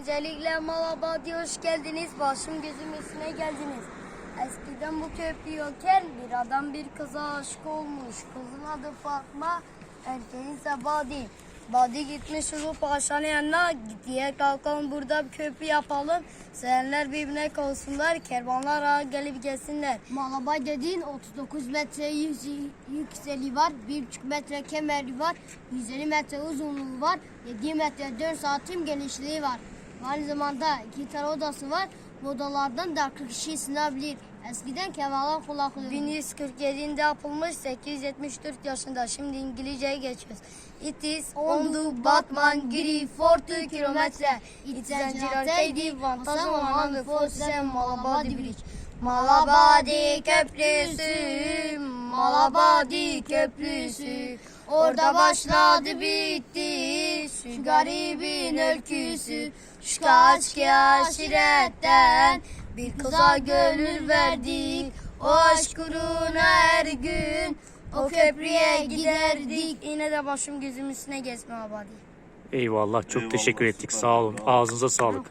Öncelikle Malabadi hoş geldiniz. Başım gözüm üstüne geldiniz. Eskiden bu köprü yokken bir adam bir kıza aşık olmuş. Kızın adı Fatma, erkeğin ise Badi. Badi gitmiş Ulu Paşa'nın yanına diye kalkalım burada bir köprü yapalım. Sevenler birbirine kavuşsunlar, kervanlar ağa gelip gelsinler. Malabay dediğin 39 metre yüksekliği var, 1,5 metre kemeri var, 150 metre uzunluğu var, 7 metre 4 santim genişliği var. Aynı zamanda tane odası var. Bu odalardan da 40 kişi sığınabilir. Eskiden kemerler kullanılıyordu. 1147'de yapılmış 874 yaşında. Şimdi İngilizceye geçiyoruz. It is on the Batman Giri 40 kilometre. It's a Girardi Vantazo on the Fosse Malabadi Bridge. Malabadi Köprüsü, Malabadi Köprüsü. Orada başladı bitti şu garibin öyküsü. Şu kaç ki aşiretten bir kıza gönül verdik. O aşk uğruna her gün o köprüye giderdik. Yine de başım gözüm üstüne geçme abadi. Eyvallah çok teşekkür ettik sağ olun ağzınıza sağlık.